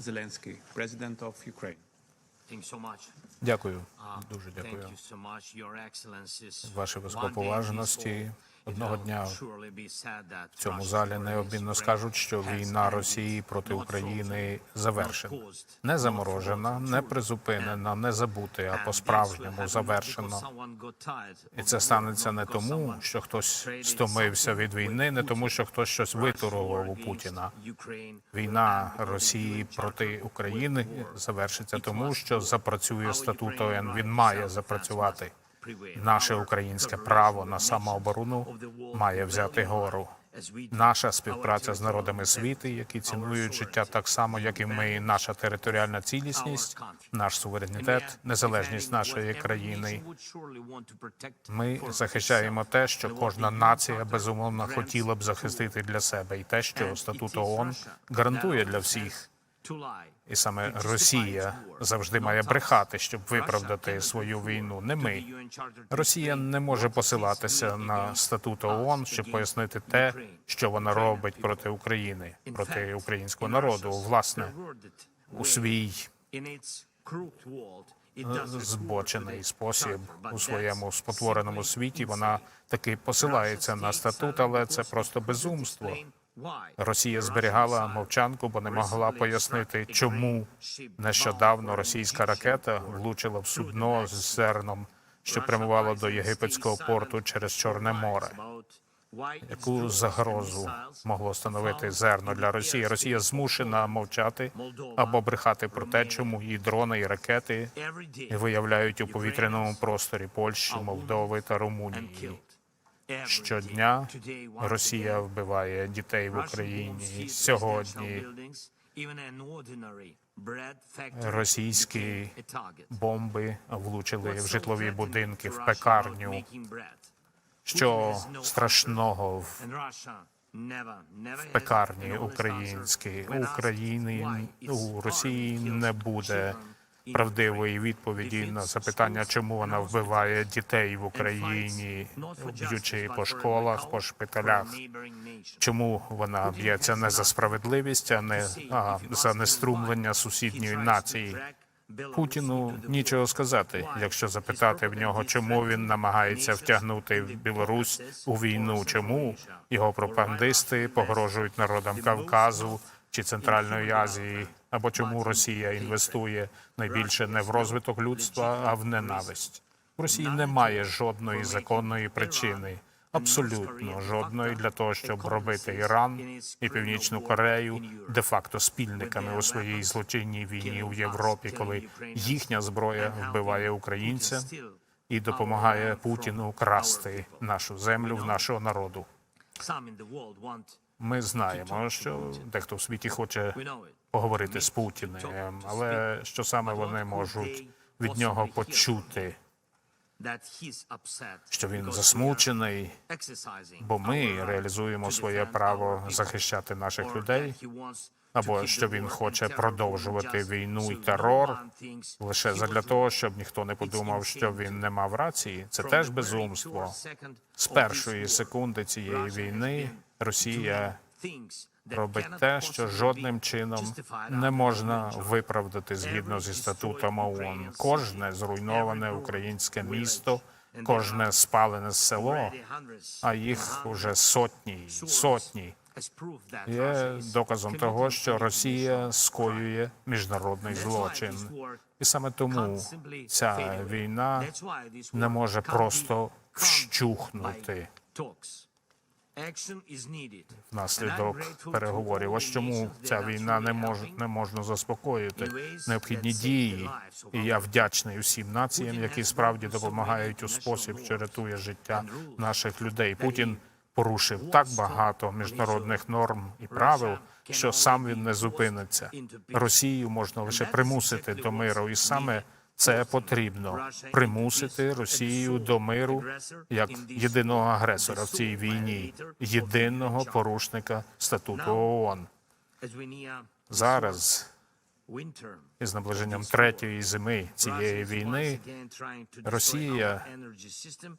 Zelensky, President of Ukraine. Thank you so much. Дякую, Uh, дуже Thank дякую. you so much, Your Excellencies. Ваше високоповажності, одного дня В цьому залі необмінно скажуть, що війна Росії проти України завершена, не заморожена, не призупинена, не забути, а someone got tired І це станеться не тому, що хтось стомився від війни, не тому, що хтось щось war у Путіна. Війна Росії проти України завершиться тому, що запрацює статут right Він має запрацювати. Наше українське право на самооборону має взяти гору. Наша співпраця з народами світу, які цінують життя так само, як і ми, наша територіальна цілісність, наш суверенітет, незалежність нашої країни. Ми захищаємо те, що кожна нація безумовно хотіла б захистити для себе, і те, що статут ООН гарантує для всіх. І саме Росія завжди має брехати, щоб виправдати свою війну. Не ми. Росія не може посилатися на статут ООН, щоб пояснити те, що вона робить проти України, проти українського народу. Власне, у свій збочений спосіб у своєму спотвореному світі вона таки посилається на статут, але це просто безумство. Росія зберігала мовчанку, бо не могла пояснити, чому нещодавно російська ракета влучила в судно з зерном, що прямувало до єгипетського порту через Чорне море. Яку загрозу могло становити зерно для Росії? Росія змушена мовчати або брехати про те, чому її дрони і ракети виявляють у повітряному просторі Польщі, Молдови та Румунії. Щодня Росія вбиває дітей в Україні. Сьогодні російські бомби влучили в житлові будинки, в пекарню. Що страшного в в пекарні українській України у Росії не буде правдивої відповіді на запитання, чому вона вбиває дітей в Україні, б'ючи по школах, по шпиталях. Чому вона б'ється не за справедливість, а не а за неструмлення сусідньої нації? Путіну нічого сказати, якщо запитати в нього, чому він намагається втягнути Білорусь у війну, чому його пропагандисти погрожують народам Кавказу чи Центральної Азії, або чому Росія інвестує найбільше не в розвиток людства, а в ненависть. У Росії немає жодної законної причини. Абсолютно жодної для того, щоб робити Іран і Північну Корею де-факто спільниками у своїй злочинній війні у Європі, коли їхня зброя вбиває українця і допомагає Путіну красти нашу землю в нашого народу. Ми знаємо, що дехто в світі хоче поговорити з Путіним, але що саме вони можуть від нього почути, що він засмучений, бо ми реалізуємо своє право захищати наших людей, або що він хоче продовжувати війну і терор лише задля того, щоб ніхто не подумав, що він не мав рації. Це теж безумство. З першої секунди цієї війни Росія робить те, що жодним чином не можна виправдати згідно зі статутом ООН. Кожне зруйноване українське місто, кожне спалене село, а їх уже сотні, сотні. Є доказом того, що Росія скоює міжнародний злочин, і саме тому ця війна не може просто вщухнути. внаслідок переговорів. Ось чому ця війна не може не можна заспокоїти. Необхідні дії, і я вдячний усім націям, які справді допомагають у спосіб, що рятує життя наших людей. Путін порушив так багато міжнародних норм і правил, що сам він не зупиниться. Росію можна лише примусити до миру, і саме це потрібно примусити Росію до миру як єдиного агресора в цій війні, єдиного порушника статуту ООН. Зараз Із наближенням третьої зими цієї війни Росія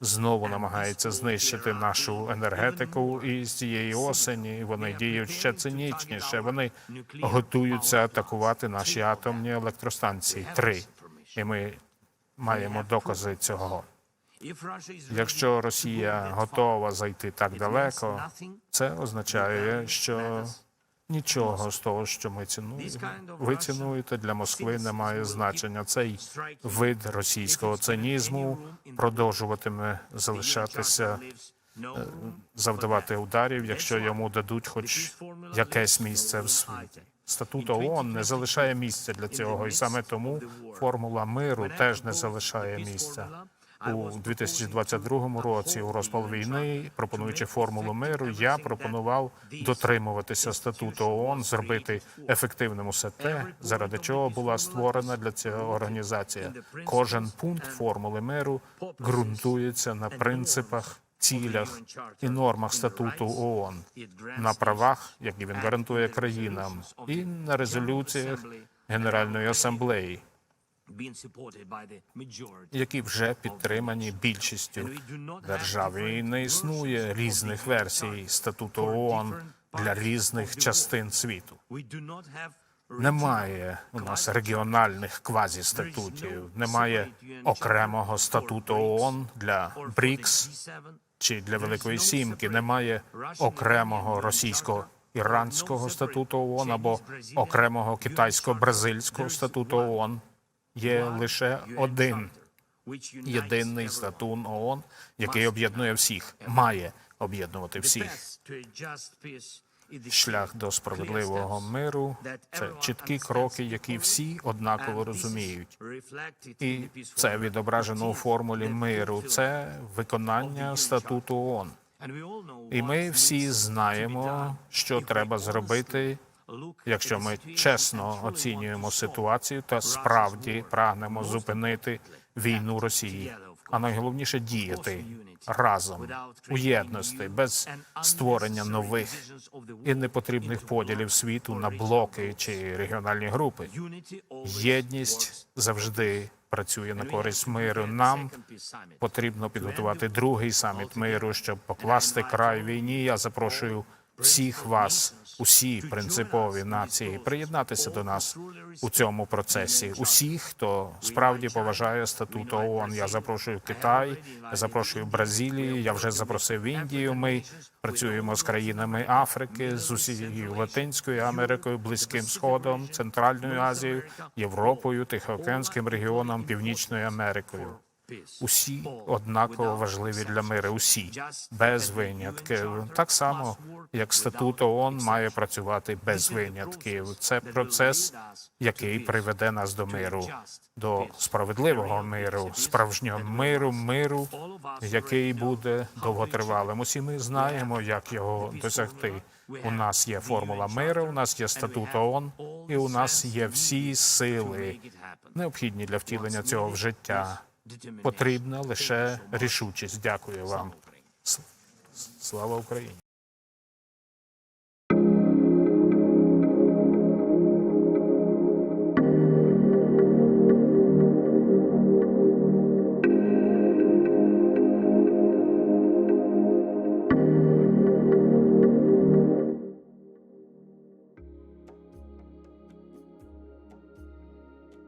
знову намагається знищити нашу енергетику, і з цієї осені вони діють ще цинічніше. Вони готуються атакувати наші атомні електростанції. Три. І ми маємо докази цього. Якщо Росія готова зайти так далеко, це означає, що нічого з того, що ми цінуємо, ви цінуєте для Москви, не має значення. Цей вид російського цинізму продовжуватиме залишатися е, завдавати ударів, якщо йому дадуть хоч якесь місце в світі. Статут ООН не залишає місця для цього, і саме тому формула миру теж не залишає місця. У 2022 році, у розпал війни, пропонуючи формулу миру, я пропонував дотримуватися статуту ООН, зробити ефективним усе те, заради чого була створена для цього організація. Кожен пункт формули миру ґрунтується на принципах, цілях і нормах статуту ООН, на правах, які він гарантує країнам, і на резолюціях Генеральної асамблеї, які вже підтримані більшістю держав. І не існує різних версій статуту ООН для різних частин світу. Немає у нас регіональних квазістатутів, немає окремого статуту ООН для БРІКС G7 чи для Великої Сімки, немає окремого російсько-іранського статуту ООН або окремого китайсько-бразильського статуту ООН. Є лише один єдиний статут ООН, який об'єднує всіх, має об'єднувати всіх. Шлях до справедливого миру це чіткі кроки, які всі однаково розуміють. І це відображено у формулі миру. Це виконання статуту ООН. І ми всі знаємо, що треба зробити, якщо ми чесно оцінюємо ситуацію та справді прагнемо зупинити війну Росії. А найголовніше діяти разом у єдності, без створення нових і непотрібних поділів світу на блоки чи регіональні групи. Єдність завжди працює на користь миру. Нам потрібно підготувати другий саміт миру, щоб покласти край війні. Я запрошую всіх вас, усі принципові нації, приєднатися до нас у цьому процесі. Усіх, хто справді поважає статут ООН. Я запрошую Китай, я запрошую Бразилію. Я вже запросив Індію. Ми працюємо з країнами Африки, з усією Латинською Америкою, Близьким Сходом, Центральною Азією, Європою, Тихоокеанським регіоном, Північною Америкою. Усі однаково важливі для миру. Усі без винятків. Так само, як статут ООН має працювати без винятків. Це процес, який приведе нас до миру, до справедливого миру, справжнього миру, миру, який буде довготривалим. Усі ми знаємо, як його досягти. У нас є формула миру, у нас є статут ООН, і у нас є всі сили, необхідні для втілення цього в життя. Потрібна лише рішучість. Дякую вам. Слава Україні.